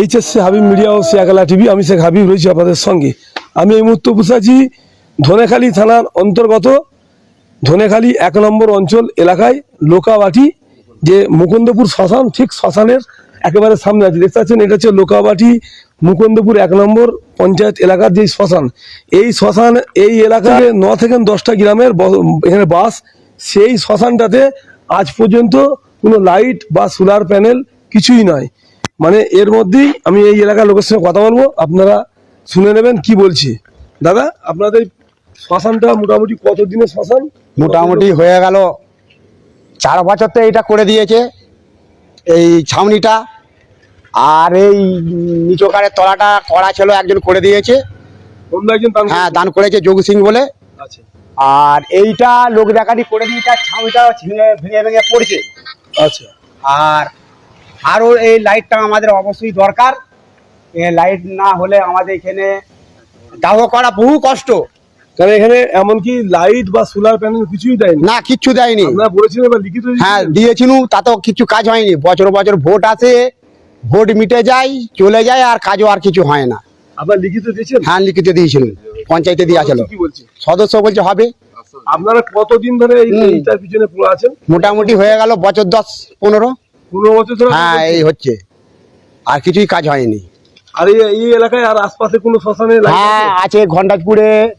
HSC Habib media ও শেখালা TV, আমি শেখ হাবিব রয়েছি আপনাদের সঙ্গে। আমি এই মুহূর্তে বসে ধনেখালি থানার অন্তর্গত ধনেখালি এক নম্বর অঞ্চল এলাকায়, লোকাবাটি, যে মুকুন্দপুর শ্মশান, ঠিক শ্মশানের একেবারে সামনে আছে। দেখতে পাচ্ছেন, এটা হচ্ছে লোকাবাটি, মুকুন্দপুর এক নম্বর পঞ্চায়েত এলাকার যে শ্মশান। এই শ্মশান, এই এলাকায় ন থেকে দশটা গ্রামের এখানে বাস, সেই শ্মশানটাতে আজ পর্যন্ত কোনো লাইট বা সোলার প্যানেল কিছুই নয়। মানে এর মধ্যেই আমি এই এলাকার লোকের সঙ্গে কথা বলব। আপনারা শুনে নেবেন কি বলছি। দাদা আপনাদের শ্মশানটা মোটামুটি কত দিনের শ্মশান মোটামুটি হয়ে গেল চার বছর তো এটা করে দিয়েছে। এই ছাউনিটা আর এই নিচকারের তলাটা করা ছিল একজন করে দিয়েছে। অন্য একজন হ্যাঁ দান করেছে যোগ সিং বলে। আচ্ছা। আর এইটা লোক দেখাটি করে দিয়েছে আর ছাউনিটা ভেঙে ভেঙে পড়ছে। আচ্ছা। আর আরও এই লাইটটা আমাদের অবশ্যই দরকার। লাইট না হলে আমাদের এখানে দাহ করা বহু কষ্ট। কারণ এখানে এমনকি লাইট বা সোলার প্যানেল কিছুই দেয়নি? না কিচ্ছু দেয়নি। আপনারা বলেছিলেন বা লিখিত হ্যাঁ দিয়েছিলেন? দিয়েছিল তাতেও কিছু কাজ হয়নি। বছর বছর ভোট আসে ভোট মিটে যায় চলে যায় আর কাজও আর কিছু হয় না। লিখিত দিয়েছেন? হ্যাঁ লিখিত দিয়েছিলেন পঞ্চায়েতে দেওয়া কি বলছে সদস্য বলছে হবে। আপনারা কতদিন ধরে এইটার পিছনে পড়ে আছেন? মোটামুটি হয়ে গেল বছর দশ পনেরো। পনেরো বছর ধরে হ্যাঁ এই হচ্ছে। আর কিছুই কাজ হয়নি। আর এই এলাকায় আর আশপাশে কোনো শ্মশানে হ্যাঁ আছে? আছে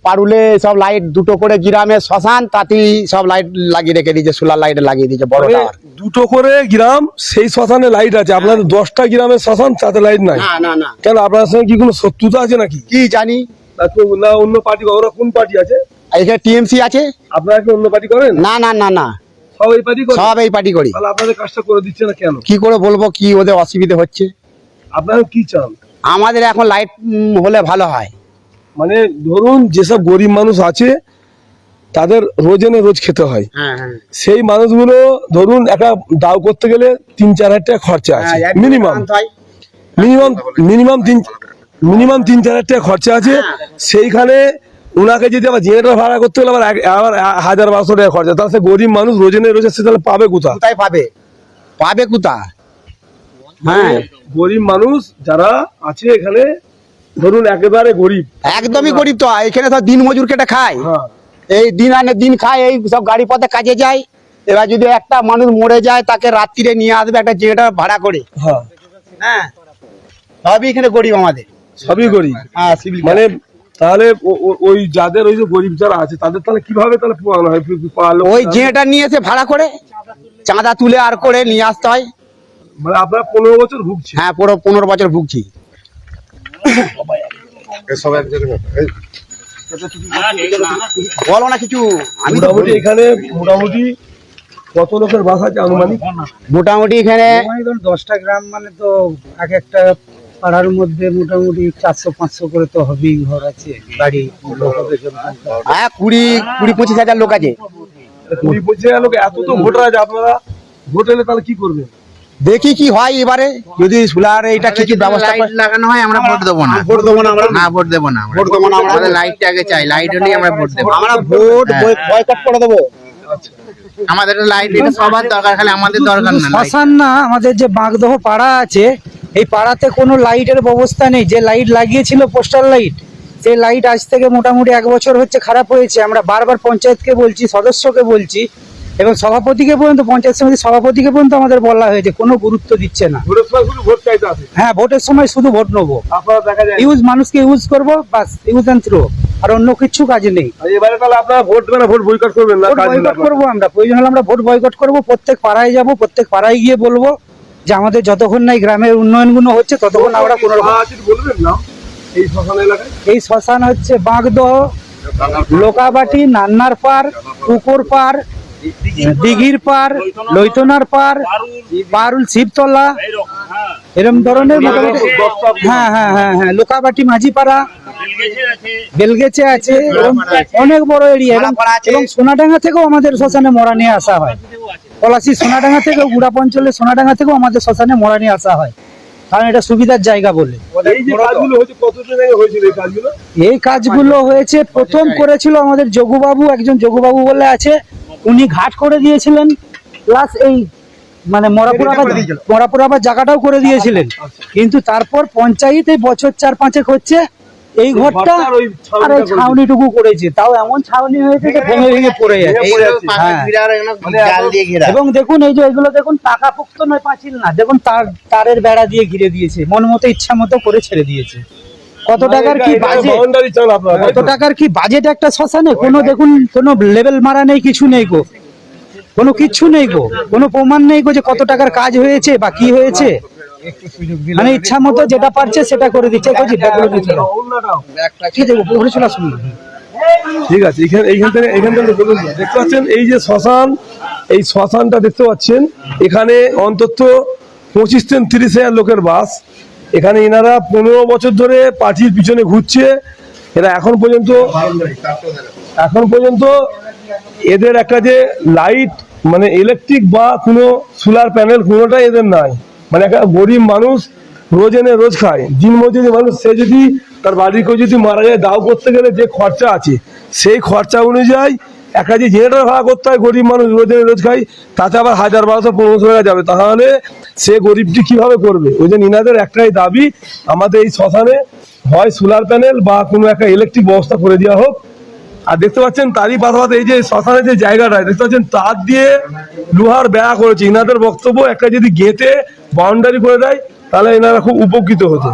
পারুলে সব লাইট দুটো করে গ্রামে শ্মশান তাতেই সব লাইট লাগিয়ে রেখে দিয়েছে সোলার লাইট লাগিয়ে দিয়েছে বড় মানে দুটো করে গ্রাম সেই শ্মশানে লাইট আছে। আপনাদের দশটা গ্রামের শ্মশান তাতে লাইট নাই। না না না। কেন আপনার সঙ্গে কি কোনো শত্রুতা আছে নাকি? কি জানি। না না অন্য পার্টি ওরা কোন পার্টি আছে? এখানে টিএমসি আছে। আপনারা কি অন্য পার্টি করেন? না না না না। সব এই পার্টি করি? তাহলে আপনাদের কাজটা করে দিচ্ছে না কেন? কি করে বলব কি ওদের অসুবিধা হচ্ছে? আপনারা কি চান? আমাদের এখন লাইট হলে ভালো হয়। মানে ধরুন যেসব গরিব মানুষ আছে তাদের রোজ রোজ খেতে হয়। হ্যাঁ হ্যাঁ। সেই মানুষগুলো ধরুন একটা দাও করতে গেলে তিন চার হাজার টাকা খরচা আছে। হ্যাঁ, মিনিমাম। মিনিমাম মিনিমাম তিন মিনিমাম তিন চার হাজার টাকা খরচা আছে। সেইখানে ওনাকে যদি আবার জেনারেটর ভাড়া করতে হলে আবার আবার হাজার বারোশো টাকা খরচা। তাহলে সে গরিব মানুষ রোজেনে রোজে সে তাহলে পাবে কোথা কোথায় পাবে? পাবে কোথা হ্যাঁ গরিব মানুষ যারা আছে এখানে ধরুন একেবারে গরিব। একদমই গরিব তো এখানে তো দিন মজুর কেটে খায়। হ্যাঁ। এই দিন আনে দিন খায় এই সব গাড়ি পথে কাজে যায়। এবার যদি একটা মানুষ মরে যায় তাকে রাত্রিরে নিয়ে আসবে একটা জেনারেটর ভাড়া করে। হ্যাঁ। হ্যাঁ। সবই এখানে গরিব আমাদের। সবই গরিব। হ্যাঁ মানে তাহলে ওই যাদের ওই যে গরিব যারা আছে তাদের তাহলে কীভাবে তাহলে পোয়ানো হয়? ওই জেনারেটর নিয়ে এসে ভাড়া করে চাঁদা তুলে আর করে নিয়ে আসতে হয়। মানে আপনারা পনেরো বছর ভুগছে হ্যাঁ পুরো পনেরো বছর ভুগছি। বলো না কিছু আমি মোটামুটি এখানে মোটামুটি কত লোকের বাস আছে আনুমানিক? মোটামুটি এখানে ধরুন দশটা গ্রাম মানে তো এক একটা পাড়ার মধ্যে মোটামুটি চারশো পাঁচশো করে তো হবেই ঘর আছে বাড়ি হবে হ্যাঁ কুড়ি কুড়ি পঁচিশ হাজার লোক আছে। কুড়ি পঁচিশ হাজার লোক এত তো ভোটার আছে আপনারা। ভোট এলে তাহলে কি করবেন? দেখি কি হয় এবারে। যদি সোলার এইটা কিছু ব্যবস্থা লাগানো হয় আমরা ভোট দেবো না। ভোট দেবো না আমরা? না ভোট দেবো না ভোট দেবো না আমরা। আমাদের লাইটটা আগে চাই লাইট হলেই আমরা ভোট দেবো। আমরা ভোট হ্যাঁ। বয়কট করে দেবো। আমাদের লাইট এটা সবার দরকার খালি আমাদের দরকার না শ্মশান না আমাদের যে বাগদহ পাড়া আছে এই পাড়াতে কোনো লাইটের ব্যবস্থা নেই। যে লাইট লাগিয়েছিল পোস্টার লাইট সেই লাইট আজ থেকে মোটামুটি এক বছর হচ্ছে খারাপ হয়েছে। আমরা বারবার পঞ্চায়েতকে বলছি সদস্যকে বলছি এবং সভাপতিকে পর্যন্ত পঞ্চায়েত সমিতির সভাপতিকে পর্যন্ত আমাদের বলা হয়েছে কোনো গুরুত্ব দিচ্ছে না। হ্যাঁ ভোটের সময় শুধু ভোট নেব। আপনারা দেখা যায় ইউজ মানুষকে ইউজ করব বাস ইউজ অ্যান্ড থ্রো আর অন্য কিছু কাজ নেই। এবারে তাহলে আপনারা ভোট দেবেন ভোট বয়কট করবেন না বয়কট করব আমরা। প্রয়োজন হলে আমরা ভোট বয়কট করব প্রত্যেক পাড়ায় যাব প্রত্যেক পাড়ায় গিয়ে বলব যে আমাদের যতক্ষণ না এই গ্রামের উন্নয়নগুলো হচ্ছে ততক্ষণ আমরা কোনো রকম বলবেন না এই শ্মশান এলাকায়? এই শ্মশান হচ্ছে বাঁকদহ লোকাবাটি নান্নার পার পুকুর পার দিঘির পার লৈতনার পার পারুল শিবতলা এরম ধরনের মোটামুটি হ্যাঁ হ্যাঁ হ্যাঁ হ্যাঁ লোকাবাটি মাঝিপাড়া বেলগেছে আছে অনেক বড় এরিয়া এবং এবং সোনাডাঙ্গা থেকেও আমাদের শ্মশানে মরা নিয়ে আসা হয়। পলাশি সোনাডাঙ্গা থেকেও গুড়া অঞ্চলে সোনাডাঙ্গা থেকেও আমাদের শ্মশানে মরা নিয়ে আসা হয়। কারণ এটা সুবিধার জায়গা বলে। এই কাজগুলো হয়েছে কতদিন আগে হয়েছিল এই কাজগুলো? এই কাজগুলো হয়েছে প্রথম করেছিল আমাদের যোগুবাবু একজন যোগুবাবু বলে আছে উনি ঘাট করে দিয়েছিলেন প্লাস এই মানে মরাপুর। মরাপুর আবার জায়গাটাও করে দিয়েছিলেন। কিন্তু তারপর পঞ্চায়েত এই বছর চার পাঁচেক হচ্ছে এই ঘরটা আর ছাউনিটুকু করেছে তাও এমন ছাউনি হয়েছে যে ভেঙে ভেঙে পড়ে যাচ্ছে হ্যাঁ। মানে এবং দেখুন এই যে এগুলো দেখুন টাকা পোক্ত নয় পাঁচিল না। দেখুন তার তারের বেড়া দিয়ে ঘিরে দিয়েছে। মন মতো ইচ্ছা মতো করে ছেড়ে দিয়েছে। কত টাকার কি বাজেট কত টাকার কি বাজেট একটা শ্মশানে? কোনো দেখুন কোনো লেভেল মারা নেই কিছু নেই গো। কোনো কিচ্ছু নেই গো। কোনো প্রমাণ নেই গো যে কত টাকার কাজ হয়েছে বা কি হয়েছে। মানে ইচ্ছা মতো যেটা পারছে সেটা করে দিচ্ছে ঠিক আছে আছে এইখানে থেকে এইখান থেকে দেখতে পাচ্ছেন, এই যে শ্মশান, এই শ্মশানটা দেখতে পাচ্ছেন, এখানে অন্তত পঁচিশ থেকে তিরিশ হাজার লোকের বাস। এখানে এনারা পনেরো বছর ধরে পার্টির পিছনে ঘুরছে। এরা এখন পর্যন্ত এখন পর্যন্ত এদের একটা যে লাইট মানে ইলেকট্রিক বা কোনো সোলার প্যানেল কোনোটাই এদের নাই। মানে একটা গরিব মানুষ রোজ এনে রোজ খায়। দিন মজুরি মানুষ, সে যদি তার বাড়ির কেউ যদি মারা যায়, দাও করতে গেলে যে খরচা আছে, সেই খরচা অনুযায়ী একটা যে জেনারেটর ভাড়া করতে হয়, গরিব মানুষ রোজ এনে রোজ খায়, তাতে আবার হাজার বারোশো, পনেরোশো টাকা যাবে। তাহলে সে গরিবটি কীভাবে করবে? ওই জন্য ইনাদের একটাই দাবি, আমাদের এই শ্মশানে হয় সোলার প্যানেল বা কোনো একটা ইলেকট্রিক ব্যবস্থা করে দেওয়া হোক। আর দেখতে পাচ্ছেন তারই পাশাপাশি এই যে শ্মশানের যে জায়গাটা, দেখতে পাচ্ছেন তার দিয়ে লোহার বেড়া করেছে। ইনাদের বক্তব্য, একটা যদি গেটে বাউন্ডারি করে দেয়, তাহলে এনারা খুব উপকৃত হতো।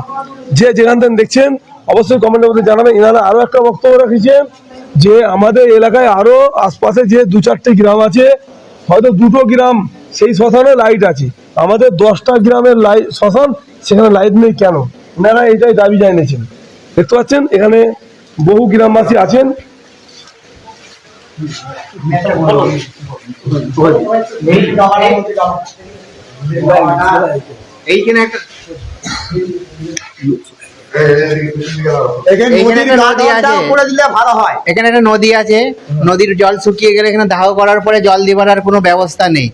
যে যেখান থেকে দেখছেন, অবশ্যই কমেন্টের মধ্যে জানাবেন। এনারা আরও একটা বক্তব্য রেখেছেন যে আমাদের এলাকায় আরও আশপাশে যে দু চারটে গ্রাম আছে, হয়তো দুটো গ্রাম সেই শ্মশানে লাইট আছে। আমাদের দশটা গ্রামের লাইট শ্মশান, সেখানে লাইট নেই কেন? এনারা এটাই দাবি জানিয়েছেন। দেখতে পাচ্ছেন, এখানে বহু গ্রামবাসী আছেন। এইখানে একটা এখানে একটা নদী আছে। করে দিলে ভালো হয়। এখানে একটা নদী আছে। নদীর জল শুকিয়ে গেলে এখানে দাহ করার পরে জল দেবার আর কোনো ব্যবস্থা নেই।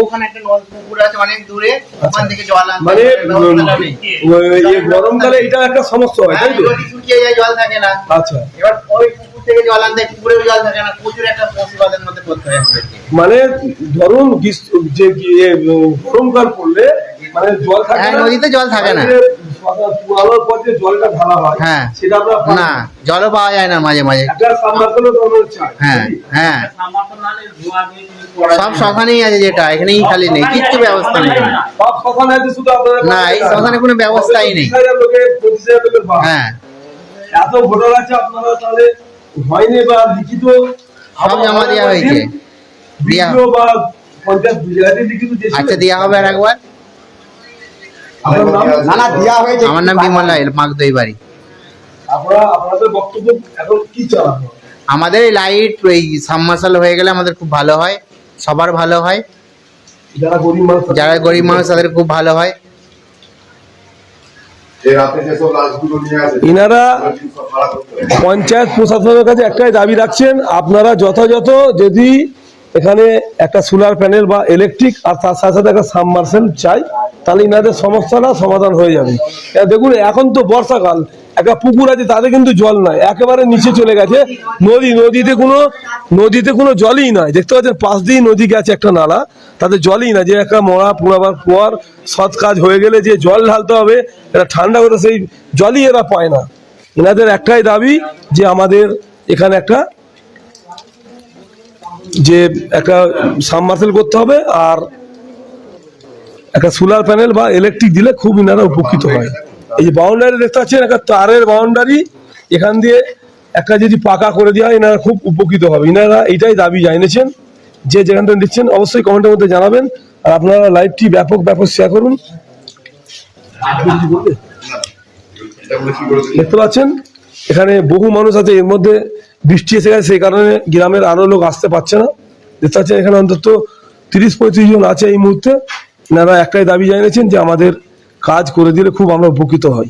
ওখানে একটা নদ পুকুর আছে অনেক দূরে। ওখান থেকে জল আনতে মানে গরমকালে এটা একটা সমস্যা হয় তাই হ্যাঁ, তো নদী শুকিয়ে যায় জল থাকে না। আচ্ছা। এবার ওই থেকে জল আনতে পুকুরেও জল থাকে না প্রচুর একটা মুসিবতের মধ্যে পড়তে হয় মানে ধরুন যে গরমকাল পড়লে মানে জল থাকে হ্যাঁ, না নদীতে জল থাকে না। পর যে জলটা ঢালা হয় হ্যাঁ। সেটা আমরা না জলও পাওয়া যায় না মাঝে মাঝে। হ্যাঁ হ্যাঁ। সব শ্মশানেই আছে যেটা এখানেই খালি নেই কিচ্ছু ব্যবস্থা নেই। না, এই শ্মশানে কোনো ব্যবস্থাই নেই। হ্যাঁ। এত ভোটার আছে আপনারা তাহলে হয়নি বা লিখিত সব জমা দেওয়া হয়েছে। দেয়া- বা পঞ্চায়েত জায়গাতে লিখিত আচ্ছা দেওয়া হবে আর একবার? আমার নাম বিমল রায় মাগদই বাড়ি। আপনারা আপনাদের বক্তব্য এখন কি চান? আমাদের এই লাইট এই সাবমার্সাল হয়ে গেলে আমাদের খুব ভালো হয় সবার ভালো হয়। যারা গরিব মানুষ যারা গরিব মানুষ তাদের খুব ভালো হয় যে রাতে যেসব লাশগুলো নিয়ে আসে ইনারা সব ভাড়া করতে হবে। পঞ্চায়েত প্রশাসনের কাছে একটাই দাবি রাখছেন আপনারা যথাযথ যদি এখানে একটা সোলার প্যানেল বা ইলেকট্রিক আর তার সাথে সাথে একটা সাবমার্সেল চাই তাহলে ইনাদের সমস্যাটা সমাধান হয়ে যাবে দেখুন এখন তো বর্ষাকাল একটা পুকুর আছে, তাতে কিন্তু জল নাই একেবারে নিচে চলে গেছে। নদী, নদীতে কোনো নদীতে কোনো জলই নাই দেখতে পাচ্ছেন, পাশ দিয়ে নদী গেছে একটা নালা। তাতে জলই না যে একটা মরা, পোড়াবার পর সৎ কাজ হয়ে গেলে যে জল ঢালতে হবে, এটা ঠান্ডা করে সেই জলই এরা পায় না। এনাদের একটাই দাবি যে আমাদের এখানে একটা, যে একটা সাবমার্সেল করতে হবে আর একটা সোলার প্যানেল বা ইলেকট্রিক দিলে খুব ইনারা উপকৃত হয়। এই যে বাউন্ডারি দেখতে পাচ্ছেন, একটা তারের বাউন্ডারি এখান দিয়ে একটা যদি পাকা করে দেওয়া হয় এনারা খুব উপকৃত হবে। ইনারা এইটাই দাবি জানিয়েছেন। যে যেখান থেকে দিচ্ছেন অবশ্যই কমেন্টের মধ্যে জানাবেন। আর আপনারা লাইভটি ব্যাপক ব্যাপক শেয়ার করুন? দেখতে পাচ্ছেন, এখানে বহু মানুষ আছে, এর মধ্যে বৃষ্টি এসে গেছে, সেই কারণে গ্রামের আরও লোক আসতে পারছে না। দেখতে পাচ্ছেন, এখানে অন্তত তিরিশ পঁয়ত্রিশ জন আছে এই মুহূর্তে। এনারা একটাই দাবি জানিয়েছেন যে আমাদের কাজ করে দিলে খুব আমরা উপকৃত হই।